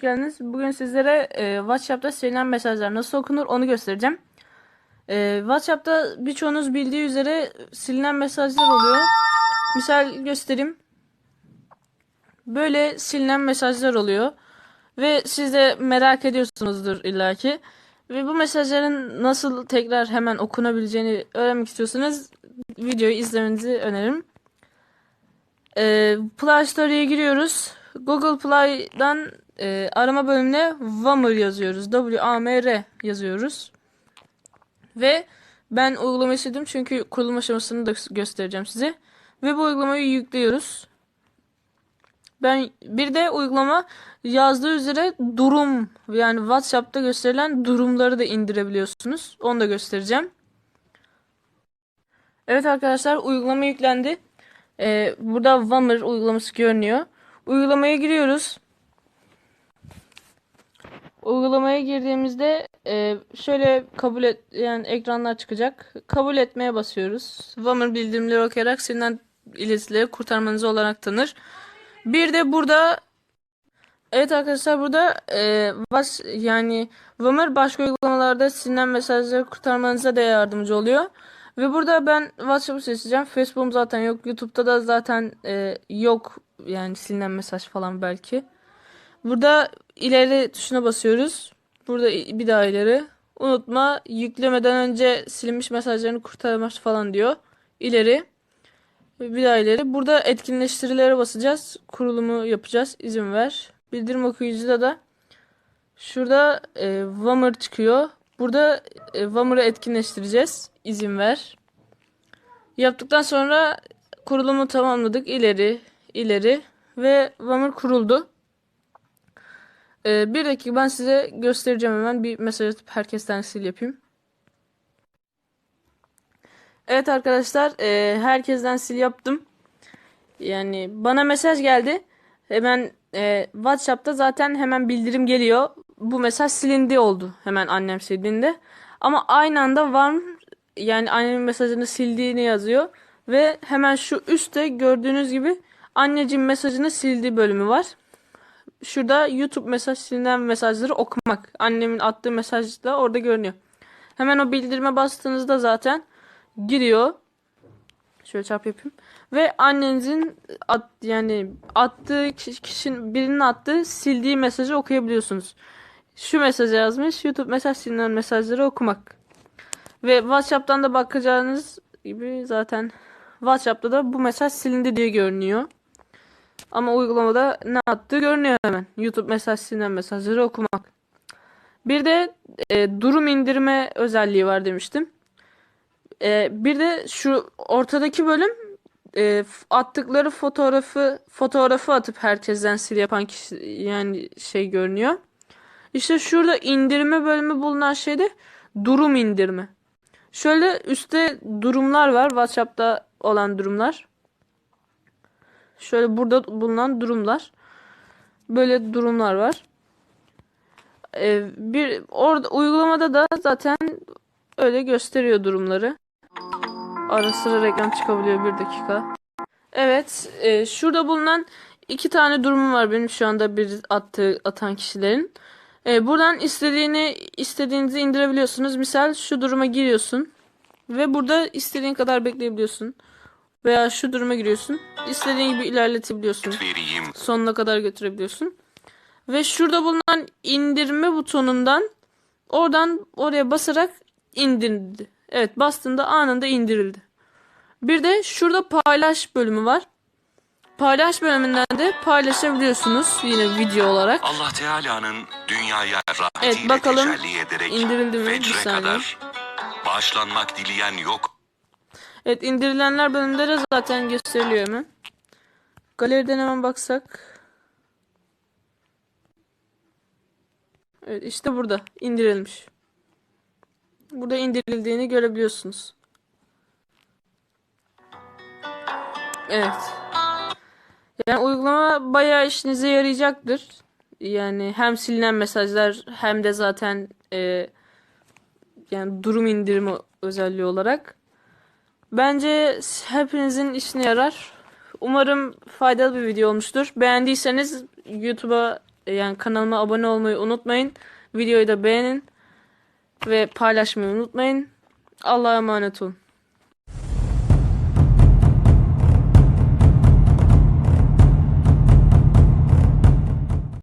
hoş geldiniz. Bugün sizlere e, WhatsApp'ta silinen mesajlar nasıl okunur onu göstereceğim. E, WhatsApp'ta birçoğunuz bildiği üzere silinen mesajlar oluyor. Misal göstereyim. Böyle silinen mesajlar oluyor. Ve siz de merak ediyorsunuzdur illaki. Ve bu mesajların nasıl tekrar hemen okunabileceğini öğrenmek istiyorsanız videoyu izlemenizi öneririm. E, Play Store'ya giriyoruz. Google Play'dan e, arama bölümüne Wammer yazıyoruz. W-A-M-R yazıyoruz. Ve ben uygulamayı sildim çünkü kurulum aşamasını da göstereceğim size. Ve bu uygulamayı yüklüyoruz. Ben bir de uygulama yazdığı üzere durum yani WhatsApp'ta gösterilen durumları da indirebiliyorsunuz. Onu da göstereceğim. Evet arkadaşlar uygulama yüklendi. Ee, burada Wammer uygulaması görünüyor. Uygulamaya giriyoruz. Uygulamaya girdiğimizde e, şöyle kabul et yani ekranlar çıkacak. Kabul etmeye basıyoruz. Wammer bildirimleri okuyarak silinen iletileri kurtarmanızı olarak tanır. Bir de burada Evet arkadaşlar burada e, baş, yani Wammer başka uygulamalarda silinen mesajları kurtarmanıza da yardımcı oluyor. Ve burada ben WhatsApp'ı seçeceğim. Facebook'um zaten yok. YouTube'da da zaten e, yok. Yani silinen mesaj falan belki. Burada ileri tuşuna basıyoruz. Burada bir daha ileri. Unutma yüklemeden önce silinmiş mesajlarını kurtarmak falan diyor. İleri. Bir daha ileri. Burada etkinleştirilere basacağız. Kurulumu yapacağız. İzin ver. Bildirim okuyucuda da şurada e, Wammer çıkıyor. Burada e, Wammer'ı etkinleştireceğiz. İzin ver. Yaptıktan sonra kurulumu tamamladık. İleri, ileri ve Wammer kuruldu. E, bir dakika ben size göstereceğim hemen. Bir mesaj atıp herkesten sil yapayım. Evet arkadaşlar e, herkesten sil yaptım. Yani bana mesaj geldi. Hemen e, WhatsApp'ta zaten hemen bildirim geliyor. Bu mesaj silindi oldu. Hemen annem sildiğinde. Ama aynı anda var yani annemin mesajını sildiğini yazıyor. Ve hemen şu üstte gördüğünüz gibi anneciğim mesajını sildiği bölümü var. Şurada YouTube mesaj silinen mesajları okumak. Annemin attığı mesaj da orada görünüyor. Hemen o bildirime bastığınızda zaten giriyor. Şöyle çarp yapayım. Ve annenizin at, yani attığı kişinin birinin attığı sildiği mesajı okuyabiliyorsunuz. Şu mesajı yazmış. YouTube mesaj silinen mesajları okumak. Ve WhatsApp'tan da bakacağınız gibi zaten WhatsApp'ta da bu mesaj silindi diye görünüyor. Ama uygulamada ne attığı görünüyor hemen. YouTube mesaj mesajları okumak. Bir de e, durum indirme özelliği var demiştim. E, bir de şu ortadaki bölüm e, attıkları fotoğrafı fotoğrafı atıp herkesten sil yapan kişi yani şey görünüyor. İşte şurada indirme bölümü bulunan şeyde durum indirme. Şöyle üstte durumlar var. WhatsApp'ta olan durumlar. Şöyle burada bulunan durumlar. Böyle durumlar var. Ee, bir orada uygulamada da zaten öyle gösteriyor durumları. Ara sıra reklam çıkabiliyor bir dakika. Evet, e, şurada bulunan iki tane durumum var benim şu anda bir attığı atan kişilerin. E, buradan istediğini istediğinizi indirebiliyorsunuz. Misal şu duruma giriyorsun ve burada istediğin kadar bekleyebiliyorsun. Veya şu duruma giriyorsun. İstediğin gibi ilerletebiliyorsun. Sonuna kadar götürebiliyorsun. Ve şurada bulunan indirme butonundan oradan oraya basarak indirdi. Evet bastığında anında indirildi. Bir de şurada paylaş bölümü var. Paylaş bölümünden de paylaşabiliyorsunuz yine video olarak. Allah Teala'nın dünyaya rahmetiyle Evet, bakalım tecelli ederek indirildi mi? Fecre kadar bağışlanmak dileyen yok. Evet indirilenler bölümünde de zaten gösteriliyor hemen. Galeriden hemen baksak. Evet işte burada indirilmiş. Burada indirildiğini görebiliyorsunuz. Evet. Yani uygulama bayağı işinize yarayacaktır. Yani hem silinen mesajlar hem de zaten e, yani durum indirimi özelliği olarak. Bence hepinizin işine yarar. Umarım faydalı bir video olmuştur. Beğendiyseniz YouTube'a e, yani kanalıma abone olmayı unutmayın. Videoyu da beğenin ve paylaşmayı unutmayın. Allah'a emanet olun.